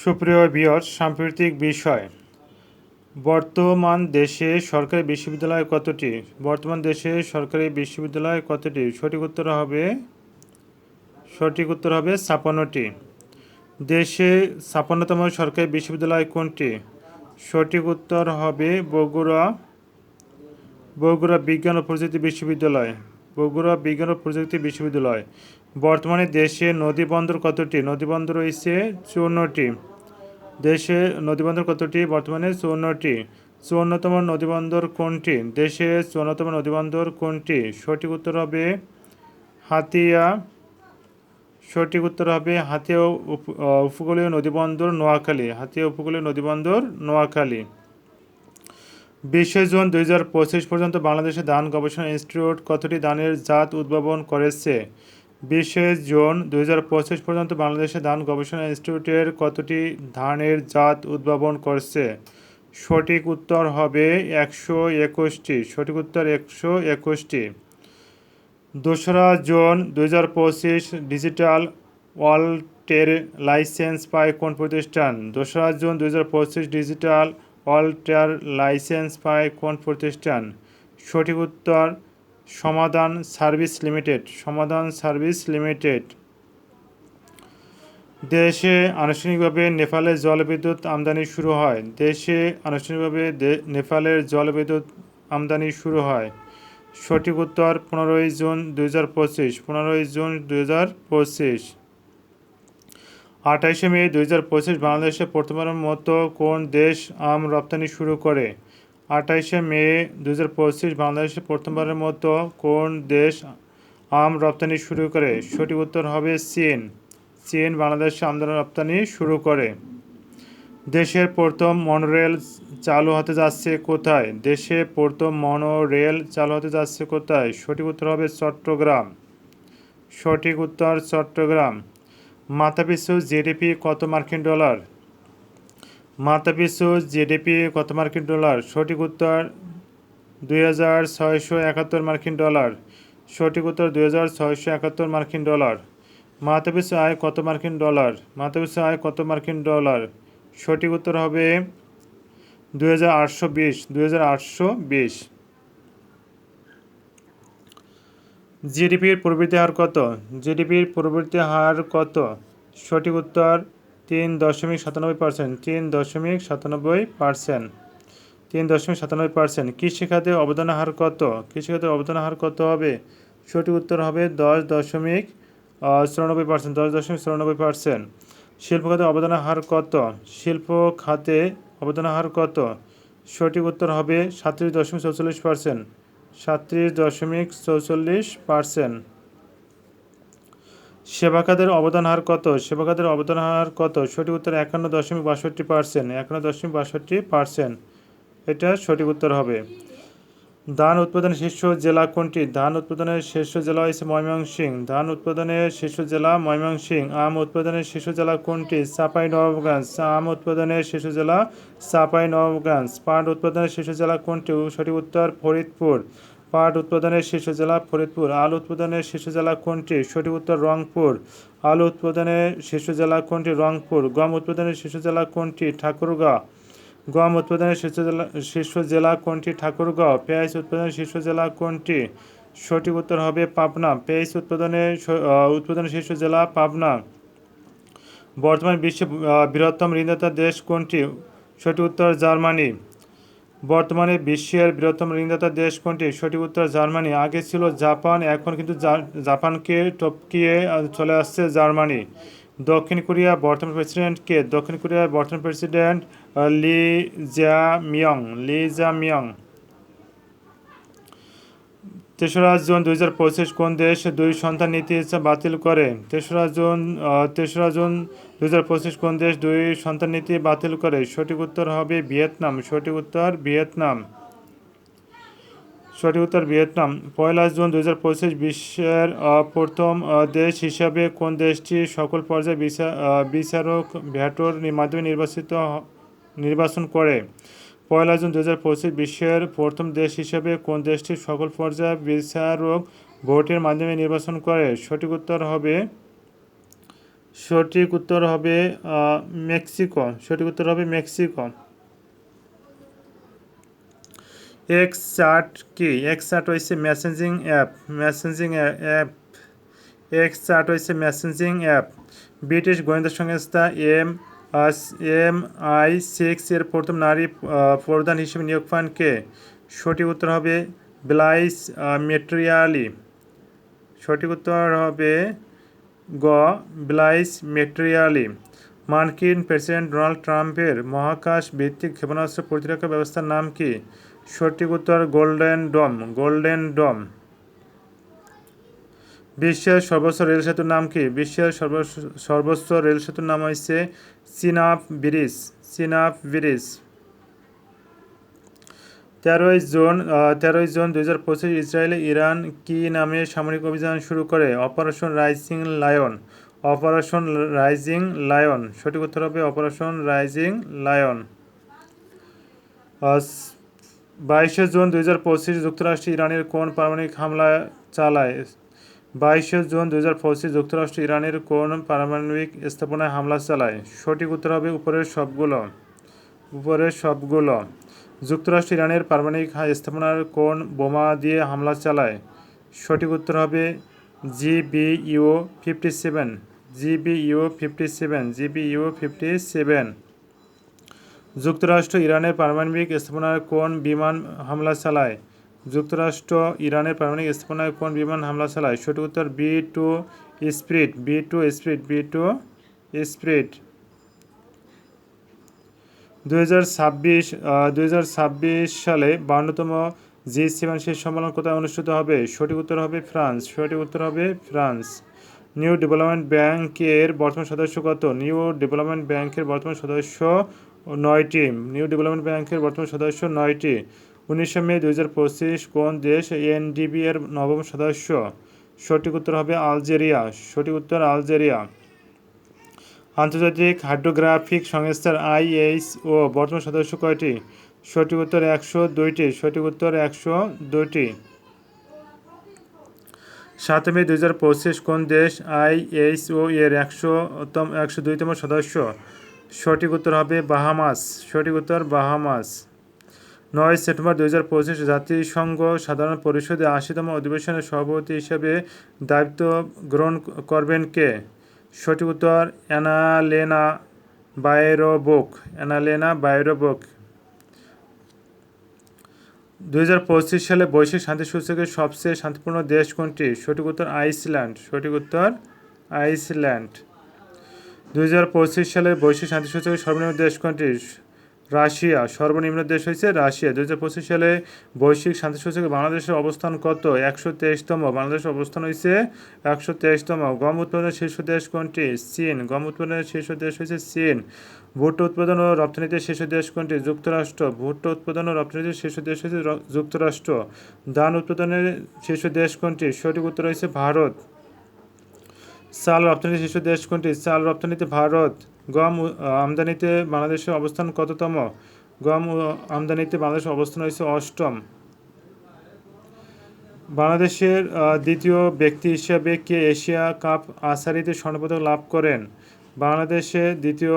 সুপ্রিয় বিয়র সাম্প্রতিক বিষয়। বর্তমান দেশে সরকারি বিশ্ববিদ্যালয় কতটি? বর্তমান দেশে সরকারি বিশ্ববিদ্যালয় কতটি? সঠিক উত্তর হবে, সঠিক উত্তর হবে ছাপান্নটি। দেশে ছাপান্নতম সরকারি বিশ্ববিদ্যালয় কোনটি? সঠিক উত্তর হবে বগুড়া বগুড়া বিজ্ঞান ও প্রযুক্তি বিশ্ববিদ্যালয়। বগুড়া বিজ্ঞান ও প্রযুক্তি বিশ্ববিদ্যালয়। বর্তমানে দেশে নদীবন্দর কতটি? নদীবন্দর রয়েছে চুয়ান্নটি। দেশে নদীবন্দর কতটি? বর্তমানে চুয়ান্নটি। চুয়ান্নতম নদীবন্দর কোনটি? দেশে চুয়ান্নতম নদীবন্দর কোনটি? সঠিক উত্তর হবে হাতিয়া। সঠিক উত্তর হবে হাতিয়া উপকূলীয় নদীবন্দর নোয়াখালী। হাতিয়া উপকূলীয় নদীবন্দর নোয়াখালী। বিশে জুন দুই পঁচিশ পর্যন্ত বাংলাদেশে ধান গবেষণা ইনস্টিটিউট কতটি ধানের জাত উদ্ভাবন করেছে? বিশে জুন দুই হাজার পঁচিশ পর্যন্ত বাংলাদেশে ধান গবেষণা ইনস্টিটিউটের কতটি ধানের জাত উদ্ভাবন করছে? সঠিক উত্তর হবে একশো একুশটি। সঠিক উত্তর একশো একুশটি। দোসরা জুন দুই হাজার পঁচিশ ডিজিটাল ওয়ালটের লাইসেন্স পায় কোন প্রতিষ্ঠান? দোসরা জুন দুই হাজার পঁচিশ ডিজিটাল ওয়ালটের লাইসেন্স পায় কোন প্রতিষ্ঠান? সঠিক উত্তর Samadhan service limited, Samadhan service limited. দেশে আনুষ্ঠানিকভাবে নেপালের জলবিদ্যুৎ আমদানি শুরু হয়। দেশে আনুষ্ঠানিকভাবে দে- নেপালের জলবিদ্যুৎ আমদানি শুরু হয়। সঠিক উত্তর পনেরোই জুন দুই হাজার পঁচিশ, পনেরোই জুন দুই হাজার পঁচিশ। আঠাইশে মে দুই হাজার পঁচিশ বাংলাদেশে প্রথমবারের মতো কোন দেশ আম রপ্তানি শুরু করে? আঠাইশে মে দু হাজার পঁচিশ বাংলাদেশে প্রথমবারের মতো কোন দেশ আম রপ্তানি শুরু করে? সঠিক উত্তর হবে চীন। চীন বাংলাদেশে আমদানি রপ্তানি শুরু করে। দেশের প্রথম মনোরেল চালু হতে যাচ্ছে কোথায়? দেশে প্রথম মনোরেল চালু হতে যাচ্ছে কোথায়? সঠিক উত্তর হবে চট্টগ্রাম। সঠিক উত্তর চট্টগ্রাম। মাথাপিছু জিডিপি কত মার্কিন ডলার? মাথাপিছু জিডিপি কত মার্কিন ডলার? সঠিক উত্তর দুই হাজার ছয়শো একাত্তর মার্কিন ডলার। সঠিক উত্তর দুই হাজার ছয়শো একাত্তর মার্কিন ডলার। মাথাপিছু আয় কত মার্কিন ডলার? মাথাপিছু আয় কত মার্কিন ডলার? সঠিক উত্তর হবে দুই হাজার আটশো বিশ, দুই হাজার আটশো বিশ। জিডিপির প্রবৃত্তি হার কত? জিডিপির প্রবৃদ্ধি হার কত? সঠিক উত্তর তিন দশমিক সাতানব্বই পার্সেন্ট তিন দশমিক সাতানব্বই পার্সেন্ট তিন দশমিক সাতানব্বই পার্সেন্ট কৃষিখাতে অবদান হার কত? কৃষিখাতে অবদান হার কত হবে? সঠিক উত্তর হবে দশ দশমিক চুরানব্বই পার্সেন্ট দশ দশমিক চুরানব্বই পার্সেন্ট শিল্প খাতে অবদান হার কত? শিল্প খাতে অবদান হার কত? সঠিক উত্তর হবে সাতত্রিশ দশমিক চৌচল্লিশ পার্সেন্ট সাতত্রিশ দশমিক চৌচল্লিশ পার্সেন্ট সেবা খাতের অবদান হার কত? সেবা খাতের অবদান হার কত? সঠিক উত্তর একান্ন দশমিক বাষট্টি পার্সেন্ট। একান্ন দশমিক বাষট্টি পার্সেন্ট। এটা সঠিক উত্তর হবে। ধান উৎপাদনের শীর্ষ জেলা কোনটি? ধান উৎপাদনের শীর্ষ জেলা হয়েছে ময়মনসিংহ। ধান উৎপাদনের শীর্ষ জেলা ময়মনসিংহ। আম উৎপাদনের শীর্ষ জেলা কোনটি? চাপাই, নবাবগঞ্জ। আম উৎপাদনের শীর্ষ জেলা চাপাই, নবাবগঞ্জ। পাট উৎপাদনের শীর্ষ জেলা কোনটি? সঠিক উত্তর ফরিদপুর। পাট উৎপাদনের শীর্ষ জেলা ফরিদপুর, আলু উৎপাদনের শীর্ষ জেলা কোনটি? সঠিক উত্তর রংপুর। আলু উৎপাদনের শীর্ষ জেলা কোনটি? রংপুর। গম উৎপাদনের শীর্ষ জেলা কোনটি? ঠাকুরগাঁও। গম উৎপাদনের শীর্ষ জেলা শীর্ষ জেলা কোনটি? ঠাকুরগাঁও। পেঁয়াজ উৎপাদনের শীর্ষ জেলা কোনটি? সঠিক উত্তর হবে পাবনা। পেঁয়াজ উৎপাদনের উৎপাদনের শীর্ষ জেলা পাবনা। বর্তমান বিশ্বের বৃহত্তম ঋণদাতা দেশ কোনটি? সঠিক উত্তর জার্মানি। বর্তমানে বিশ্বের বৃহত্তম ঋণদাতা দেশ কোনটি? সঠিক উত্তর জার্মানি। আগে ছিল জাপান, এখন কিন্তু জাপানকে টপকিয়ে চলে আসছে জার্মানি। দক্ষিণ কোরিয়া বর্তমান প্রেসিডেন্টকে দক্ষিণ কোরিয়ার বর্তমান প্রেসিডেন্ট লি জা মিয়ং লি জা মিয়ং তেসরা জুন দুই হাজার পঁচিশ কোন দেশ দুই সন্তান নীতি বাতিল করে? তেসরা জুন তেসরা জুন দুই হাজার পঁচিশ কোন দেশ দুই সন্তান নীতি বাতিল করে? সঠিক উত্তর হবে ভিয়েতনাম। সঠিক উত্তর ভিয়েতনাম। সঠিক উত্তর ভিয়েতনাম। পয়লা জুন দুই হাজার পঁচিশ বিশ্বের প্রথম দেশ হিসাবে কোন দেশটি সকল পর্যায়ে বিচা- বিচারক ভ্যাটোর মাধ্যমে নির্বাচিত নির্বাচন করে? পয়লা জুন দু হাজার পঁচিশ বিশ্বের প্রথম দেশ হিসেবে কোন দেশটি সকল পর্যায়ে বিচারক ভোটের মাধ্যমে নির্বাচন করে? সঠিক উত্তর হবে, সঠিক উত্তর হবে মেক্সিকো। সঠিক উত্তর হবে মেক্সিকো। এক্স চার্ট কি? এক্স চার্ট হয়েছে messaging app. Messaging app. X chat হয়েছে মেসেঞ্জিং অ্যাপ। ব্রিটিশ গোয়েন্দা সংস্থা এম এম আই সিক্স এর প্রথম নারী প্রধান হিসেবে নিয়োগ পান কে? সঠিক উত্তর হবে ব্লাইস মেটেরিয়ালি। সঠিক উত্তর হবে গ, ব্লাইস মেটেরিয়ালি। মার্কিন প্রেসিডেন্ট ডোনাল্ড ট্রাম্পের মহাকাশ ভিত্তিক ক্ষেপণাস্ত্র প্রতিরক্ষা ব্যবস্থার নাম কি? সঠিক উত্তর গোল্ডেন ডম গোল্ডেন ডম। বিশ্বের সর্বোচ্চ রেল সেতুর নাম কি? বিশ্বের সর্বোচ্চ রেল সেতুর নাম হচ্ছে সিনাপ ব্রিজ সিনাপ ব্রিজ। তেরোই জুন তেরোই জুন দুই হাজার পঁচিশ ইসরায়েলে ইরান কি নামে সামরিক অভিযান শুরু করে? Operation rising lion. Operation rising lion. সঠিক উত্তর হবে অপারেশন রাইজিং লায়ন। বাইশে জুন দুই হাজার পঁচিশ যুক্তরাষ্ট্র ইরানের কোন পারমাণবিক হামলা চালায়? বাইশে জুন দুই হাজার পঁচিশ যুক্তরাষ্ট্র ইরানের কোন পারমাণবিক স্থাপনায় হামলা চালায়? সঠিক উত্তর হবে উপরের সবগুলো। উপরের সবগুলো। যুক্তরাষ্ট্র ইরানের পারমাণবিক স্থাপনার কোন বোমা দিয়ে হামলা চালায়? সঠিক উত্তর হবে GBU fifty seven. GBU fifty seven. GBU fifty seven. যুক্তরাষ্ট্র ইরানের পারমাণবিক স্থাপনায় কোন বিমান হামলা চালায়? যুক্তরাষ্ট্র, ইরানের পারমাণবিক স্থাপনায় কোন বিমান হামলা চালায়? সঠিক উত্তর, B two spirit B two spirit B two spirit দুই হাজার ছাব্বিশ সালে বান্নতম জি সেভেন শেষ সম্মেলন কোথায় অনুষ্ঠিত হবে? সঠিক উত্তর হবে ফ্রান্স। সঠিক উত্তর হবে ফ্রান্স। নিউ ডেভেলপমেন্ট ব্যাংকের বর্তমান সদস্য কত? নিউ ডেভেলপমেন্ট ব্যাংকের বর্তমান সদস্য নয়টি। নিউ ডেভেলপমেন্ট ব্যাংকের বর্তমান সদস্য নয়টি। উনিশে মে দুই হাজার পঁচিশ কোন দেশ এনডিবি এর নবম সদস্য? সঠিক উত্তর হবে আলজেরিয়া। সঠিক উত্তর আলজেরিয়া। আন্তর্জাতিক হাইড্রোগ্রাফিক সংস্থার আইএইচও বর্তমান সদস্য কয়টি? সঠিক উত্তর একশো দুইটি। সঠিক উত্তর একশো দুইটি। সাত মে দুই হাজার পঁচিশ কোন দেশ আইএইচও এর একশো তম একশো দুইতম সদস্য? সঠিক উত্তর হবে বাহামাস। সঠিক উত্তর বাহামাস। নয় সেপ্টেম্বর দু হাজার পঁচিশ জাতিসংঘ সাধারণ পরিষদে আশিতম অধিবেশনের সভাপতি হিসেবে দায়িত্ব গ্রহণ করবেন কে? সঠিক উত্তর, অ্যানালেনা বাইরোবুক অ্যানালেনা বাইরোবুক দু হাজার পঁচিশ সালে বৈশ্বিক শান্তি সূচকের সবচেয়ে শান্তিপূর্ণ দেশ কোনটি? সঠিক উত্তর, আইসল্যান্ড। সঠিক উত্তর, আইসল্যান্ড। দু হাজার পঁচিশ সালে বৈশ্বিক শান্তি সূচকের সর্বনিম্ন দেশ কোনটি? রাশিয়া, সর্বনিম্ন দেশ হয়েছে রাশিয়া। দুই হাজার পঁচিশ সালে বৈশ্বিক শান্তি সূচকে বাংলাদেশের অবস্থান কত? একশো তেইশতম। বাংলাদেশের অবস্থান হয়েছে একশো তেইশতম। গম উৎপাদনের শীর্ষ দেশ কোনটি? চীন। গম উৎপাদনের শীর্ষ দেশ হয়েছে চীন। ভুট্টা উৎপাদন ও রপ্তানিতে শীর্ষ দেশ কোনটি? যুক্তরাষ্ট্র। ভুট্টা উৎপাদন ও রপ্তানিতে শীর্ষ দেশ হয়েছে যুক্তরাষ্ট্র। ধান উৎপাদনের শীর্ষ দেশ কোনটি? সঠিক উত্তর হয়েছে ভারত। চাল রপ্তানিতে শীর্ষ দেশ কোনটি? চাল রপ্তানিতে ভারত। গম আমদানিতে বাংলাদেশের অবস্থান কততম? গম আমদানিতে বাংলাদেশের অবস্থান হয়েছে অষ্টম। বাংলাদেশের দ্বিতীয় ব্যক্তি হিসাবে কে এশিয়া কাপ আসারিতে স্বর্ণপদক লাভ করেন? বাংলাদেশের দ্বিতীয়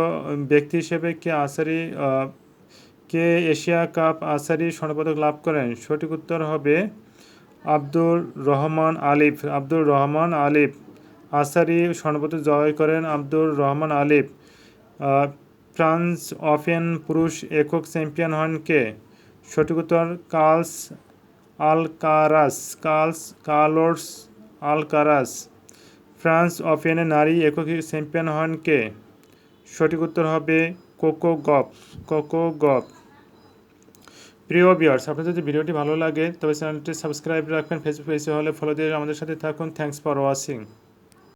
ব্যক্তি হিসেবে কে আসারি কে এশিয়া কাপ আসারি স্বর্ণপদক লাভ করেন? সঠিক উত্তর হবে আব্দুর রহমান আলিফ। আব্দুর রহমান আলিফ। আসারি স্বর্ণপদক জয় করেন আব্দুর রহমান আলিফ। ফ্রান্স ওপেন পুরুষ একক চ্যাম্পিয়ন হন কে? সঠিক উত্তর, Carlos Alcaraz, Carlos Carlos Alcaraz. France ওপেনে নারী একক চ্যাম্পিয়ন হন কে? সঠিক উত্তর হবে কোকো গপ কোকো গপ প্রিয় বিয়ার্স আপনার যদি ভিডিওটি ভালো লাগে, তবে চ্যানেলটি সাবস্ক্রাইব রাখবেন। ফেসবুক পেজে হলে ফলো দিয়ে আমাদের সাথে থাকুন। Thanks for watching